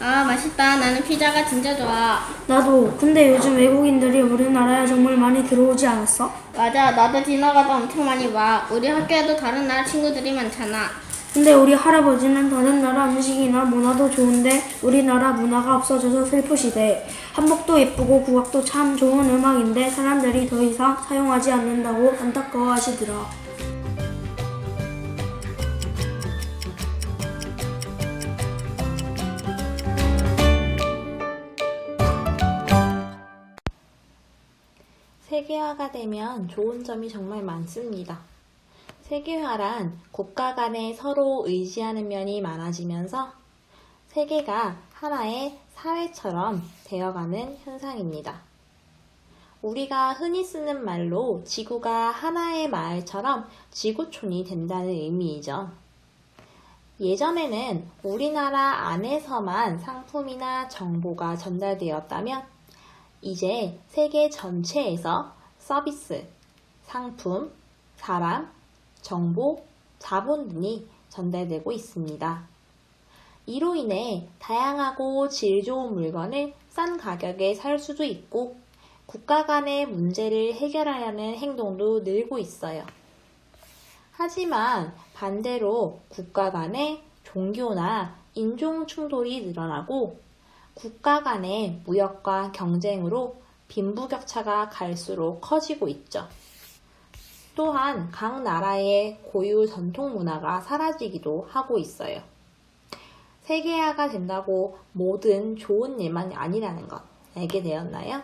아, 맛있다. 나는 피자가 진짜 좋아. 나도. 근데 요즘 외국인들이 우리나라에 정말 많이 들어오지 않았어? 맞아, 나도 지나가다 엄청 많이 봐. 우리 학교에도 다른 나라 친구들이 많잖아. 근데 우리 할아버지는 다른 나라 음식이나 문화도 좋은데 우리나라 문화가 없어져서 슬프시대. 한복도 예쁘고 국악도 참 좋은 음악인데 사람들이 더 이상 사용하지 않는다고 안타까워하시더라. 세계화가 되면 좋은 점이 정말 많습니다. 세계화란 국가 간에 서로 의지하는 면이 많아지면서 세계가 하나의 사회처럼 되어가는 현상입니다. 우리가 흔히 쓰는 말로 지구가 하나의 마을처럼 지구촌이 된다는 의미이죠. 예전에는 우리나라 안에서만 상품이나 정보가 전달되었다면 이제 세계 전체에서 서비스, 상품, 사람, 정보, 자본 등이 전달되고 있습니다. 이로 인해 다양하고 질 좋은 물건을 싼 가격에 살 수도 있고 국가 간의 문제를 해결하려는 행동도 늘고 있어요. 하지만 반대로 국가 간의 종교나 인종 충돌이 늘어나고 국가 간의 무역과 경쟁으로 빈부격차가 갈수록 커지고 있죠. 또한 각 나라의 고유 전통 문화가 사라지기도 하고 있어요. 세계화가 된다고 모든 좋은 일만 아니라는 것 알게 되었나요?